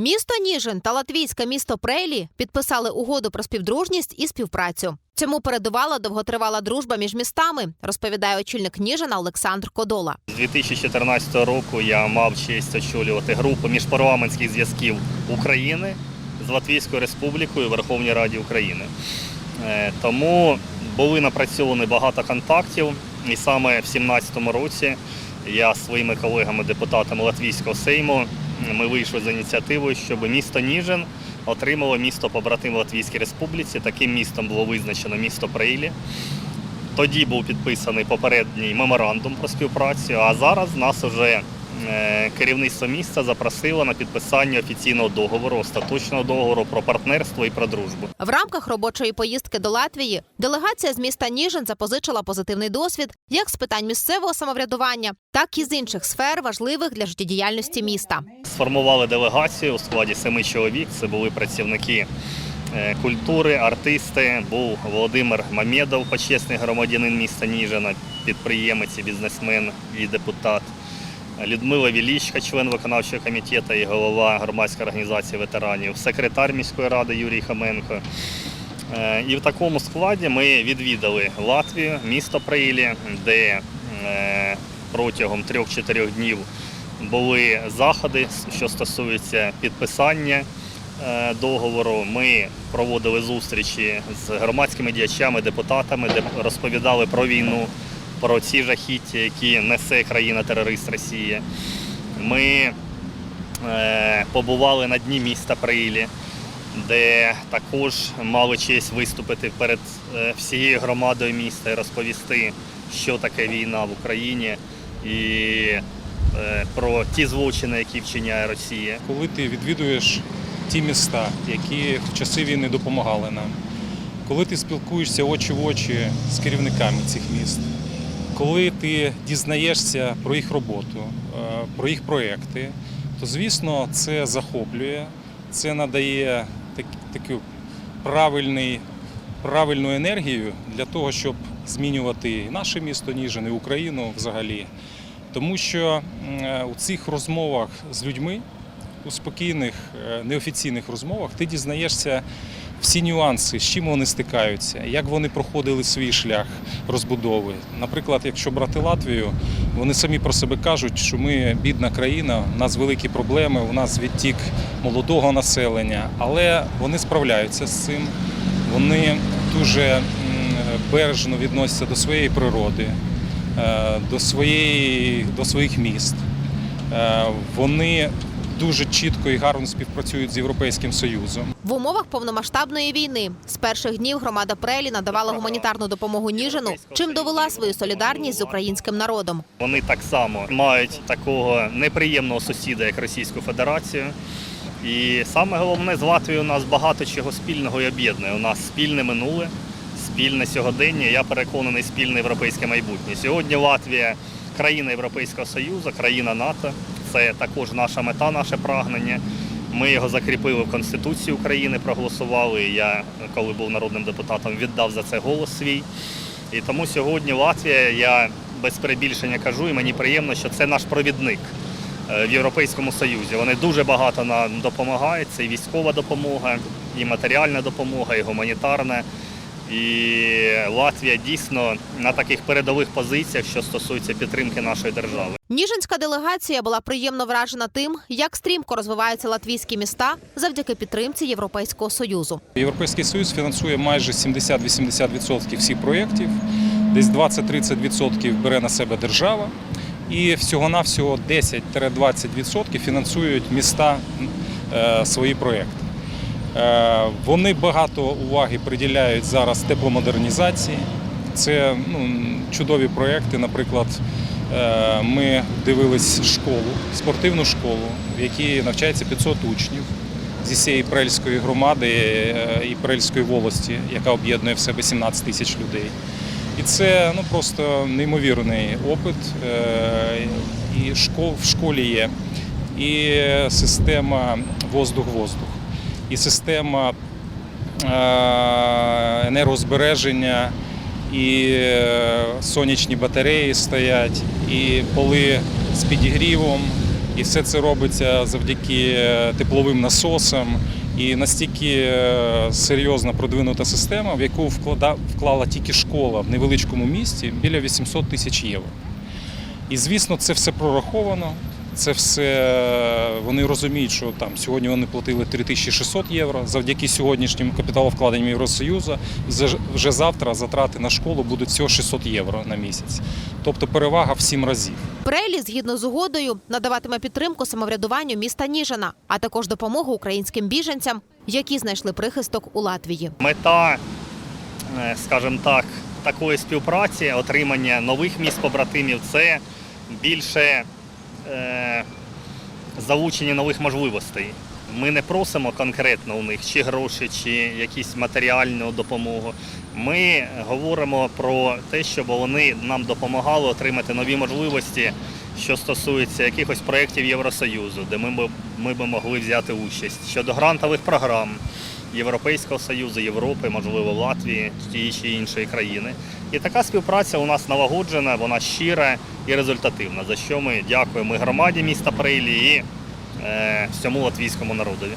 Місто Ніжин та латвійське місто Прейлі підписали угоду про співдружність і співпрацю. Цьому передувала довготривала дружба між містами, розповідає очільник Ніжина Олександр Кодола. З 2014 року я мав честь очолювати групу міжпарламентських зв'язків України з Латвійською Республікою в Верховній Раді України. Е, Тому були напрацьовані багато контактів, і саме в 2017 році я своїми колегами-депутатами Латвійського Сейму ми вийшли з ініціативою, щоб місто Ніжин отримало місто побратим в Латвійській Республіці. Таким містом було визначено місто Прейлі. Тоді був підписаний попередній меморандум про співпрацю, а зараз нас вже керівництво міста запросило на підписання офіційного договору, остаточного договору про партнерство і про дружбу. В рамках робочої поїздки до Латвії делегація з міста Ніжин запозичила позитивний досвід як з питань місцевого самоврядування, так і з інших сфер, важливих для життєдіяльності міста. Сформували делегацію у складі семи чоловік. Це були працівники е, культури, артисти. Був Володимир Мамєдов, почесний громадянин міста Ніжина, підприємець, і бізнесмен і депутат. Людмила Вілічка, член виконавчого комітету і голова громадської організації ветеранів, секретар міської ради Юрій Хоменко. Е, І в такому складі ми відвідали Латвію, місто Прейлі, де е, протягом 3-4 днів були заходи, що стосуються підписання е, договору. Ми проводили зустрічі з громадськими діячами, депутатами, де розповідали про війну, про ці жахіття, які несе країна-терорист Росія. Ми е, побували на дні міста Прейлі, де також мали честь виступити перед е, всією громадою міста і розповісти, що таке війна в Україні і е, про ті злочини, які вчиняє Росія. коли ти відвідуєш ті міста, які в часи війни допомагали нам, коли ти спілкуєшся очі в очі з керівниками цих міст, коли ти дізнаєшся про їх роботу, е, про їх проекти, то звісно це захоплює, це надає так- таку правильний, правильну енергію для того, щоб змінювати і наше місто Ніжин, і Україну взагалі. Тому що е, у цих розмовах з людьми, у спокійних, е, неофіційних розмовах, ти дізнаєшся всі нюанси, з чим вони стикаються, як вони проходили свій шлях розбудови. Наприклад, якщо брати Латвію, вони самі про себе кажуть, що ми бідна країна, у нас великі проблеми, у нас відтік молодого населення, але вони справляються з цим. Вони дуже бережно відносяться до своєї природи, е, до, своєї, до своїх міст. Е, Вони дуже чітко і гарно співпрацюють з Європейським Союзом. В умовах повномасштабної війни з перших днів громада Прейлі надавала гуманітарну допомогу Ніжину, чим довела свою солідарність з українським народом. Вони так само мають такого неприємного сусіда, як Російську Федерацію. І саме головне з Латвією у нас багато чого спільного і об'єднує. У нас спільне минуле, спільне сьогодення. Я переконаний, спільне європейське майбутнє. Сьогодні Латвія країна Європейського Союзу, країна НАТО. Це також наша мета, наше прагнення. Ми його закріпили в Конституції України, проголосували. Я, коли був народним депутатом, віддав за це голос свій. І тому сьогодні Латвія, я без перебільшення кажу, і мені приємно, що це наш провідник е, в Європейському Союзі. Вони дуже багато нам допомагають. Це і військова допомога, і матеріальна допомога, і гуманітарна. І Латвія дійсно на таких передових позиціях, що стосується підтримки нашої держави. Ніжинська делегація була приємно вражена тим, як стрімко розвиваються латвійські міста завдяки підтримці Європейського союзу. Європейський Союз фінансує майже 70-80% всіх проєктів, десь 20-30% бере на себе держава, і всього-навсього 10-20% фінансують міста е, свої проєкти. Е, Вони багато уваги приділяють зараз тепломодернізації. Це ну, чудові проєкти. Наприклад, е, ми дивились школу, спортивну школу, в якій навчається 500 учнів зі всієї Прельської громади е, і Прельської волості, яка об'єднує в себе 17 тисяч людей. І це ну, просто неймовірний опит. І в школі є і система воздух-воздух, і система е, енергозбереження, і е, сонячні батареї стоять, і поли з підігрівом, І все це робиться завдяки е, тепловим насосам. І настільки серйозна продвинута система, в яку вклала тільки школа в невеличкому місті біля 800 тисяч євро. І звісно, це все прораховано. Це все вони розуміють, що там сьогодні вони платили 3600 євро. Завдяки сьогоднішнім капіталовкладенням Євросоюзу за- вже завтра затрати на школу будуть всього 600 євро на місяць. Тобто перевага в 7 разів. Прелі, згідно з угодою, надаватиме підтримку самоврядуванню міста Ніжина, а також допомогу українським біженцям, які знайшли прихисток у Латвії. Мета, е, скажімо так, такої співпраці, отримання нових міст побратимів це більше залучення нових можливостей. Ми не просимо конкретно у них чи гроші, чи якісь матеріальну допомогу. Ми говоримо про те, щоб вони нам допомагали отримати нові можливості, що стосується якихось проєктів Євросоюзу, де ми б, ми б могли взяти участь щодо грантових програм. Європейського Союзу, Європи, можливо, Латвії тієї чи іншої країни. І така співпраця у нас налагоджена, вона щира і результативна, за що ми дякуємо і громаді міста Прилі і е, всьому латвійському народові.